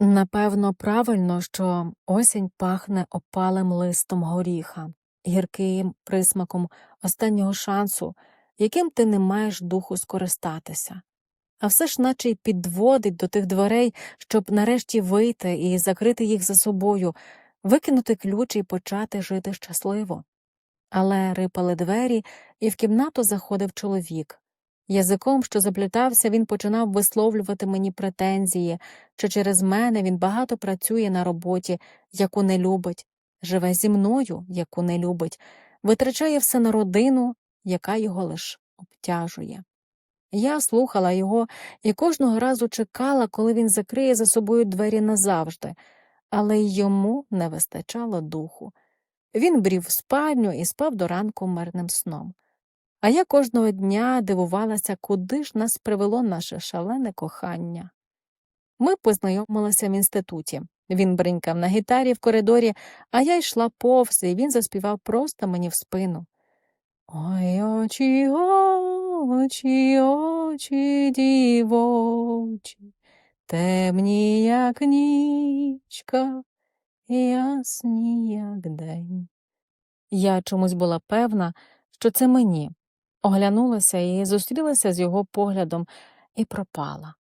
Напевно, правильно, що осінь пахне опалим листом горіха, гірким присмаком останнього шансу, яким ти не маєш духу скористатися. А все ж наче й підводить до тих дверей, щоб нарешті вийти і закрити їх за собою, викинути ключ і почати жити щасливо. Але рипали двері, і в кімнату заходив чоловік. Язиком, що заплітався, він починав висловлювати мені претензії, що через мене він багато працює на роботі, яку не любить, живе зі мною, яку не любить, витрачає все на родину, яка його лиш обтяжує. Я слухала його і кожного разу чекала, коли він закриє за собою двері назавжди, але йому не вистачало духу. Він брів в спальню і спав до ранку мирним сном. А я кожного дня дивувалася, куди ж нас привело наше шалене кохання. Ми познайомилися в інституті. Він бринькав на гітарі в коридорі, а я йшла повз, і він заспівав просто мені в спину. Ой, очі, очі, очі дівочі, темні, як нічка, ясні, як день. Я чомусь була певна, що це мені. Оглянулася і зустрілася з його поглядом і пропала.